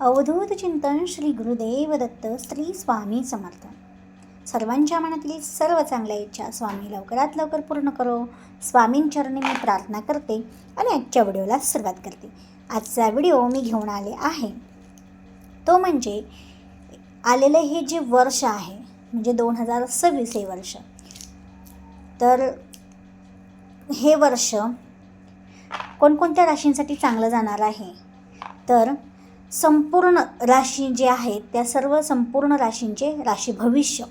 अवधूत चिंतन श्री गुरुदेव दत्त श्री स्वामी समर्थ. सर्वांच्या मनातली सर्व चांगल्या इच्छा स्वामी लवकरात लवकर पूर्ण करो. स्वामींचरणी मी प्रार्थना करते आणि आजच्या व्हिडिओला सुरुवात करते. आजचा व्हिडिओ मी घेऊन आले आहे. तो म्हणजे आलेलं हे जे वर्ष आहे म्हणजे दोन हजार सव्वीस हे वर्ष. तर हे वर्ष कोणकोणत्या राशींसाठी चांगलं जाणार आहे? तर संपूर्ण राशी जे आहेत त्या सर्व संपूर्ण राशींचे राशी भविष्य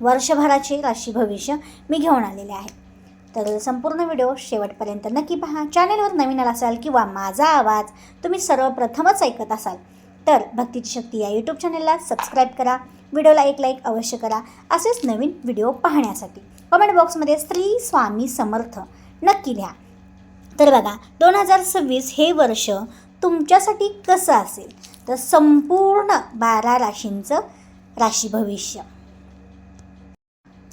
वर्षभराचे राशी भविष्य मी घेऊन आलेले आहे. तर संपूर्ण व्हिडिओ शेवटपर्यंत नक्की पहा. चॅनलवर नवीन आला असाल किंवा माझा आवाज तुम्ही सर्वप्रथमच ऐकत असाल तर भक्तीची शक्ती या यूट्यूब चॅनलला सबस्क्राईब करा. व्हिडिओला एक लाईक अवश्य करा. असेच नवीन व्हिडिओ पाहण्यासाठी. कमेंट बॉक्समध्ये स्त्री स्वामी समर्थ नक्की लिहा. तर बघा दोन हजार सव्वीस हे वर्ष तुमच्यासाठी कसं असेल? तर संपूर्ण बारा राशींचं राशी भविष्य.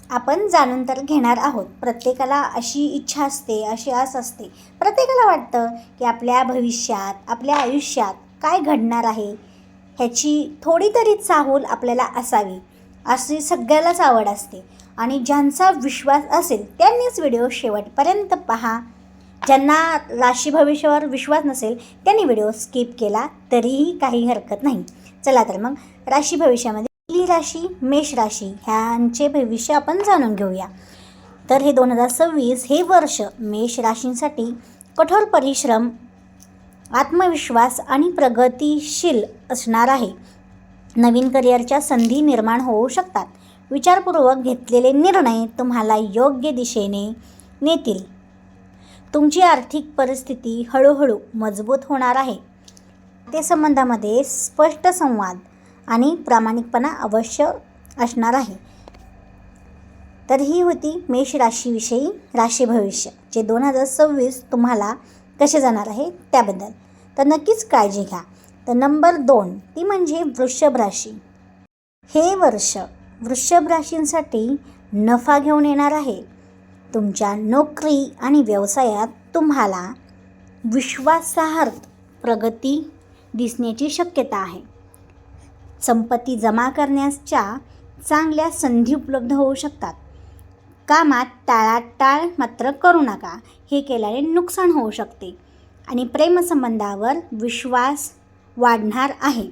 आपण जाणून तर घेणार आहोत. प्रत्येकाला अशी इच्छा असते अशी आस असते. प्रत्येकाला वाटतं की आपल्या भविष्यात आपल्या आयुष्यात काय घडणार आहे? ह्याची थोडी तरी चाहूल आपल्याला असावी अशी सगळ्यालाच आवड असते. आणि ज्यांचा विश्वास असेल त्यांनीच व्हिडिओ शेवटपर्यंत पहा. ज्यांना राशी भविष्यावर विश्वास नसेल त्यांनी व्हिडिओ स्किप केला तरीही काही हरकत नाही. चला तर मग राशी भविष्यामध्ये पहिली राशी मेष राशी ह्यांचे भविष्य आपण जाणून घेऊया. तर हे दोन हजार सव्वीस हे वर्ष मेष राशींसाठी कठोर परिश्रम आत्मविश्वास आणि प्रगतिशील असणार आहे. नवीन करिअरच्या संधी निर्माण होऊ शकतात. विचारपूर्वक घेतलेले निर्णय तुम्हाला योग्य दिशेने नेतील. तुमची आर्थिक परिस्थिती हळूहळू मजबूत होणार आहे. ते संबंधामध्ये स्पष्ट संवाद आणि प्रामाणिकपणा अवश्य असणार आहे. तर ही होती मेष राशीविषयी राशी भविष्य जे दोन हजार सव्वीस तुम्हाला कसे जाणार आहे त्याबद्दल. तर नक्कीच काळजी घ्या. तर नंबर दोन ती म्हणजे वृषभ राशी. हे वर्ष वृषभ राशींसाठी नफा घेऊन येणार आहे. तुमच्या नोकरी आणि व्यवसायात तुम्हाला विश्वासार्ह प्रगती दिसण्याची शक्यता आहे. संपत्ती जमा करण्याच्या चांगल्या संधी उपलब्ध होऊ शकतात. कामात टाळाटाळ मात्र करू नका. हे केल्याने नुकसान होऊ शकते आणि प्रेमसंबंधावर विश्वास वाढणार आहे.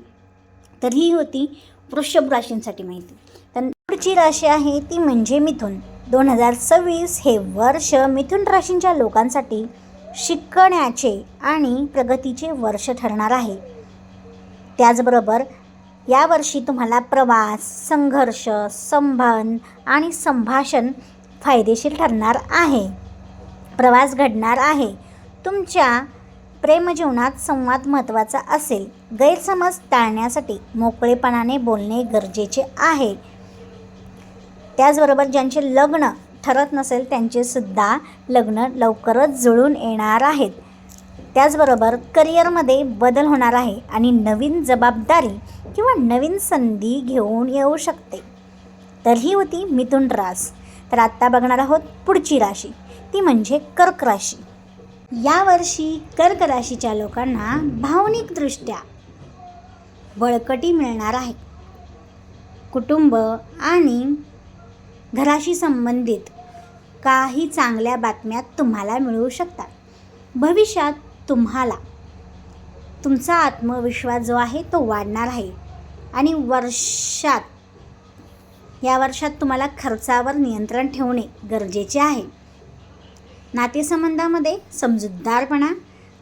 तर ही होती वृषभ राशींसाठी माहिती. तर पुढची राशी आहे ती म्हणजे मिथुन. दोन हजार सव्वीस हे वर्ष मिथुन राशींच्या लोकांसाठी शिकण्याचे आणि प्रगतीचे वर्ष ठरणार आहे. त्याचबरोबर यावर्षी तुम्हाला प्रवास संघर्ष संबंध आणि संभाषण फायदेशीर ठरणार आहे. प्रवास घडणार आहे. तुमच्या प्रेमजीवनात संवाद महत्त्वाचा असेल. गैरसमज टाळण्यासाठी मोकळेपणाने बोलणे गरजेचे आहे. त्याचबरोबर ज्यांचे लग्न ठरत नसेल त्यांचेसुद्धा लग्न लवकरच जुळून येणार आहेत. त्याचबरोबर करिअरमध्ये बदल होणार आहे आणि नवीन जबाबदारी किंवा नवीन संधी घेऊन येऊ शकते. तर ही होती मिथुन रास. तर आत्ता बघणार आहोत पुढची राशी. ती म्हणजे कर्क राशी. यावर्षी कर्क राशीच्या लोकांना भावनिकदृष्ट्या बळकटी मिळणार आहे. कुटुंब आणि घराशी संबंधित काही चांगल्या बातम्या तुम्हाला मिळू शकतात. भविष्यात तुम्हाला तुमचा आत्मविश्वास जो आहे तो वाढणार आहे. आणि वर्षात या वर्षात तुम्हाला खर्चावर नियंत्रण ठेवणे गरजेचे आहे. नातेसंबंधामध्ये समजूतदारपणा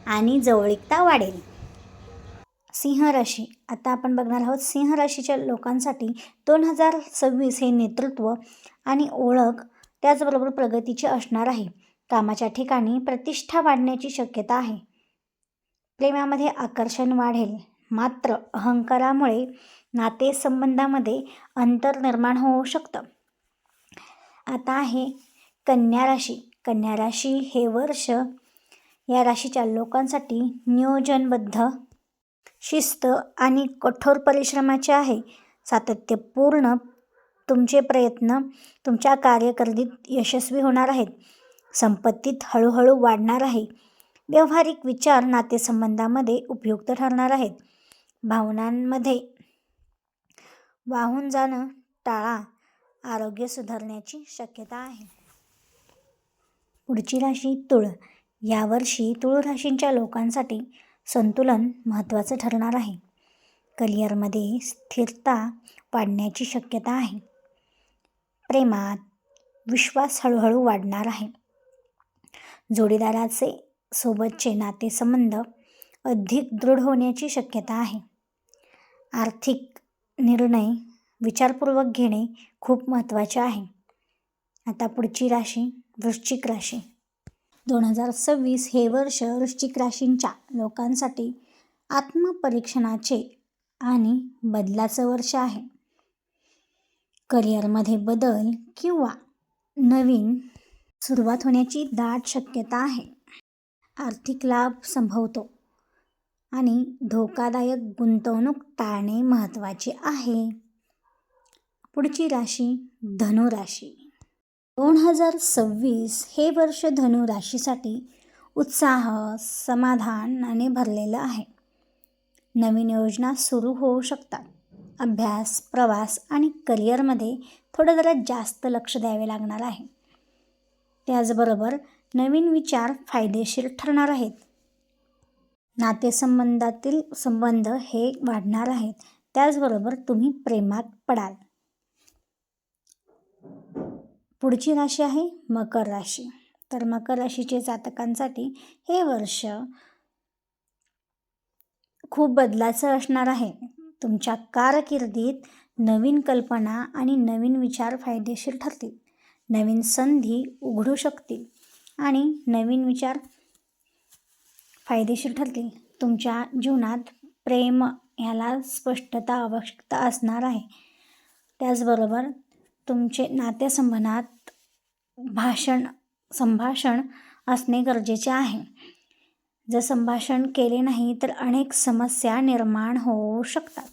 आणि जवळीकता वाढेल. सिंह राशी आता आपण बघणार आहोत सिंह राशीच्या लोकांसाठी दोन हजार सव्वीस हे नेतृत्व आणि ओळख त्याचबरोबर प्रगतीची असणार आहे. कामाच्या ठिकाणी प्रतिष्ठा वाढण्याची शक्यता आहे. प्रेमामध्ये आकर्षण वाढेल. मात्र अहंकारामुळे नातेसंबंधामध्ये अंतर निर्माण होऊ शकतं. आता आहे कन्या राशी. कन्या राशी हे वर्ष या राशीच्या लोकांसाठी नियोजनबद्ध शिस्त आणि कठोर परिश्रमाचे आहे. सातत्यपूर्ण तुमचे प्रयत्न तुमच्या कार्यकर्दीत यशस्वी होणार आहेत. संपत्तीत हळूहळू वाढणार आहे. व्यावहारिक विचार नातेसंबंधामध्ये उपयुक्त ठरणार आहेत. भावनांमध्ये वाहून जाणं टाळा. आरोग्य सुधारण्याची शक्यता आहे. पुढची राशी तुळ. यावर्षी तुळ राशींच्या लोकांसाठी संतुलन महत्त्वाचं ठरणार आहे. करिअरमध्ये स्थिरता वाढण्याची शक्यता आहे. प्रेमात विश्वास हळूहळू वाढणार आहे. जोडीदाराचे सोबतचे नातेसंबंध अधिक दृढ होण्याची शक्यता आहे. आर्थिक निर्णय विचारपूर्वक घेणे खूप महत्त्वाचे आहे. आता पुढची राशी वृश्चिक राशी. दोन हजार सव्वीस हे वर्ष वृश्चिक राशींच्या लोकांसाठी आत्मपरीक्षणाचे आणि बदलाचं वर्ष आहे. करिअरमध्ये बदल किंवा नवीन सुरुवात होण्याची दाट शक्यता आहे. आर्थिक लाभ संभवतो आणि धोकादायक गुंतवणूक टाळणे महत्त्वाचे आहे. पुढची राशी धनुराशी दोन हजार सव्वीस हे वर्ष धनु राशीसाठी उत्साह समाधानाने भरलेलं आहे. नवीन योजना सुरू होऊ शकतात. अभ्यास प्रवास आणि करिअरमध्ये थोडं जरा जास्त लक्ष द्यावे लागणार आहे. त्याचबरोबर नवीन विचार फायदेशीर ठरणार आहेत. नातेसंबंधातील संबंध हे वाढणार आहेत. त्याचबरोबर तुम्ही प्रेमात पडाल. पुढची राशी आहे मकर राशी. तर मकर राशीचे जातकांसाठी हे वर्ष खूप बदलाचं असणार आहे. तुमच्या कारकिर्दीत नवीन कल्पना आणि नवीन विचार फायदेशीर ठरतील. नवीन संधी उघडू शकतील आणि नवीन विचार फायदेशीर ठरतील. तुमच्या जीवनात प्रेम ह्याला स्पष्टता आवश्यकता असणार आहे. त्याचबरोबर तुमचे नातेसंबंधात भाषण संभाषण असणे गरजेचे आहे. जर संभाषण केले नाही तर अनेक समस्या निर्माण होऊ शकतात.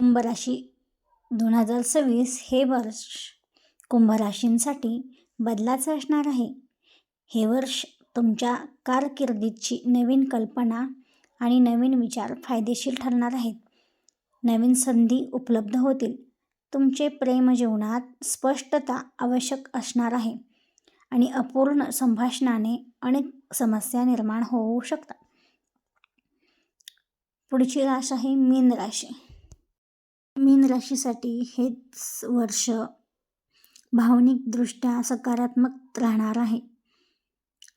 कुंभराशी दोन हजार सव्वीस हे वर्ष कुंभराशींसाठी बदलाचं असणार आहे. हे वर्ष तुमच्या कारकिर्दीची नवीन कल्पना आणि नवीन विचार फायदेशीर ठरणार आहेत. नवीन संधी उपलब्ध होतील. तुमचे प्रेमजीवनात स्पष्टता आवश्यक असणार आहे आणि अपूर्ण संभाषणाने अनेक समस्या निर्माण होऊ शकतात. पुढची राश आहे मीन राशी. मीन राशीसाठी हेच वर्ष भावनिकदृष्ट्या सकारात्मक राहणार आहे.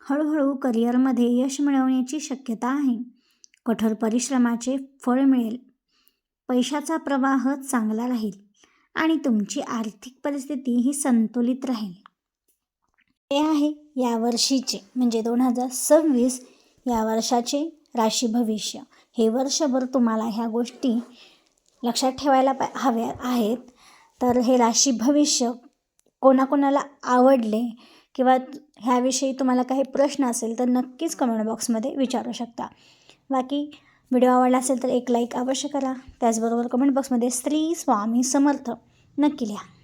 हळूहळू करिअरमध्ये यश मिळवण्याची शक्यता आहे. कठोर परिश्रमाचे फळ मिळेल. पैशाचा प्रवाह चांगला राहील. आणि तुमची आर्थिक परिस्थिती ही संतुलित राहील. हे आहे या वर्षीचे म्हणजे दोन हजार सव्वीस या वर्षाचे राशी भविष्य. हे वर्षभर तुम्हाला ह्या गोष्टी लक्षात ठेवायला पा हव्या आहेत. तर हे राशी भविष्य कोणाकोणाला आवडले किंवा ह्याविषयी तुम्हाला काही प्रश्न असेल तर नक्कीच कमेंट बॉक्समध्ये विचारू शकता. बाकी व्हिडिओ आवडला असेल तर एक लाईक अवश्य करा. त्याचबरोबर कमेंट बॉक्समध्ये स्त्री स्वामी समर्थ. नक्की लिहा.